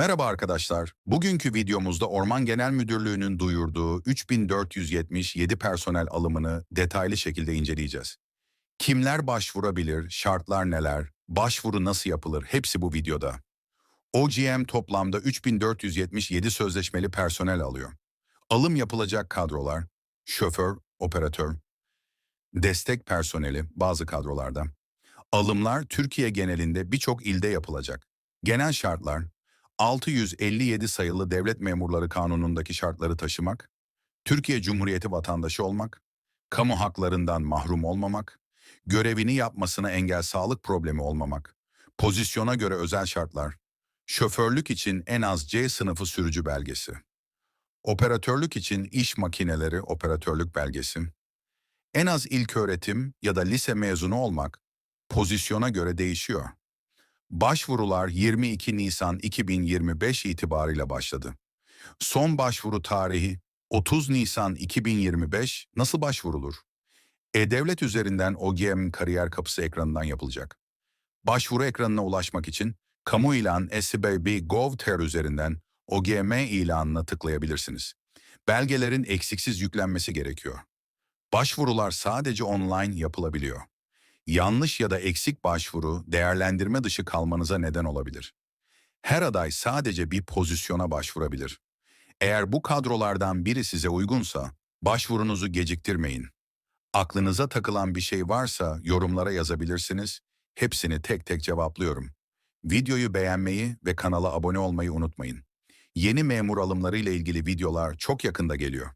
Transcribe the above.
Merhaba arkadaşlar. Bugünkü videomuzda Orman Genel Müdürlüğü'nün duyurduğu 3477 personel alımını detaylı şekilde inceleyeceğiz. Kimler başvurabilir, şartlar neler, başvuru nasıl yapılır hepsi bu videoda. OGM toplamda 3477 sözleşmeli personel alıyor. Alım yapılacak kadrolar, şoför, operatör, destek personeli bazı kadrolarda. Alımlar Türkiye genelinde birçok ilde yapılacak. Genel şartlar 657 sayılı devlet memurları kanunundaki şartları taşımak, Türkiye Cumhuriyeti vatandaşı olmak, kamu haklarından mahrum olmamak, görevini yapmasına engel sağlık problemi olmamak, pozisyona göre özel şartlar, şoförlük için en az C sınıfı sürücü belgesi, operatörlük için iş makineleri operatörlük belgesi, en az ilköğretim ya da lise mezunu olmak pozisyona göre değişiyor. Başvurular 22 Nisan 2025 itibariyle başladı. Son başvuru tarihi 30 Nisan 2025 nasıl başvurulur? E-Devlet üzerinden OGM kariyer kapısı ekranından yapılacak. Başvuru ekranına ulaşmak için kamu ilan SBB.gov.tr üzerinden OGM ilanına tıklayabilirsiniz. Belgelerin eksiksiz yüklenmesi gerekiyor. Başvurular sadece online yapılabiliyor. Yanlış ya da eksik başvuru değerlendirme dışı kalmanıza neden olabilir. Her aday sadece bir pozisyona başvurabilir. Eğer bu kadrolardan biri size uygunsa başvurunuzu geciktirmeyin. Aklınıza takılan bir şey varsa yorumlara yazabilirsiniz. Hepsini tek tek cevaplıyorum. Videoyu beğenmeyi ve kanala abone olmayı unutmayın. Yeni memur alımları ile ilgili videolar çok yakında geliyor.